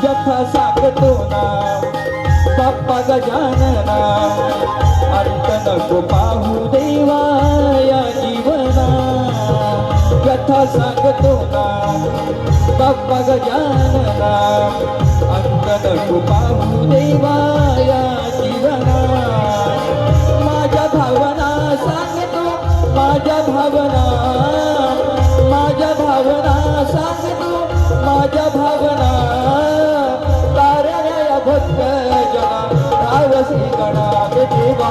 कथा सांगतो ना। बाप्पा गजानना अंत नको पाहू देवा या जीवना। कथा सांगतो ना। बाप्पा गजानना अंत नको पाहू देवा या जीवना। माझ्या भावना सांगतो माझ्या भावना भक्त जना रावसी गणा देवा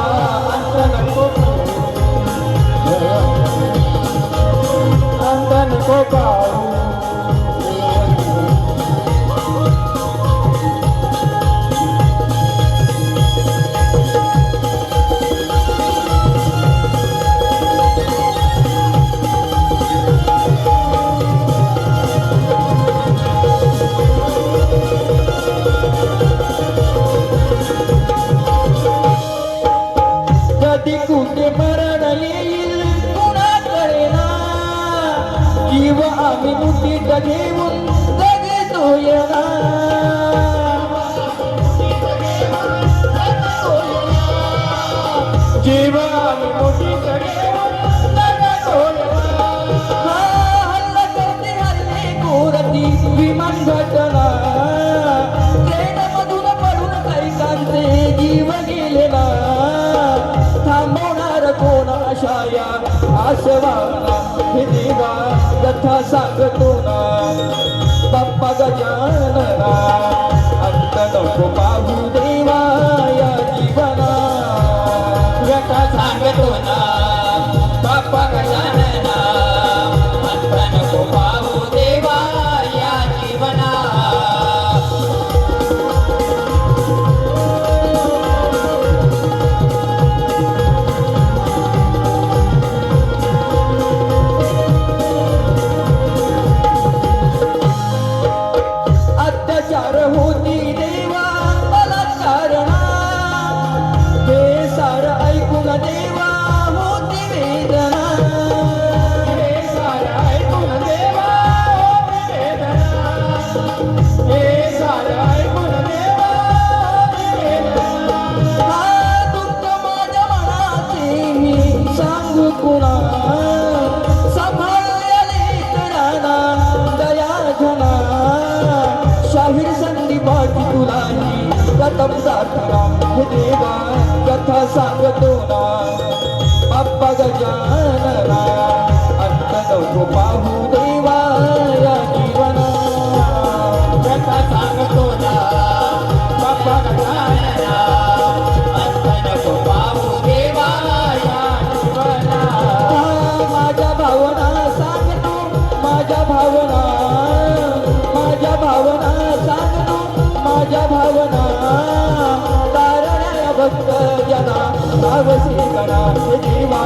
जीव आम्ही मुठीत घेऊन येणार. आशाया आशवाना या कथा सांगतो ना बाप्पा गजानना अंत नको पाहू देवा या जीवना. कथा सांगतो अत्याचार होती देवा बलात्कारणा हे सार ऐकून देवा होती वेदना. हे सार ऐकून देवा होती वेदना. हे सार ऐकून देवा होती वेदना. हा दुःख माझ्या मनाचे मी सांगू कुणा? संदीपाची प्रथम हे देवा कथा सांगतो ना बाप्पा गजानना अंत नको पाहू देवा या जीवना कथा सांगतो ना बाप्पा गजानना अंत नको पाहू देवा या जीवना माझ्या भावना सांगतो माझ्या भावना भावना तारण्या भक्त जना गणा जीवा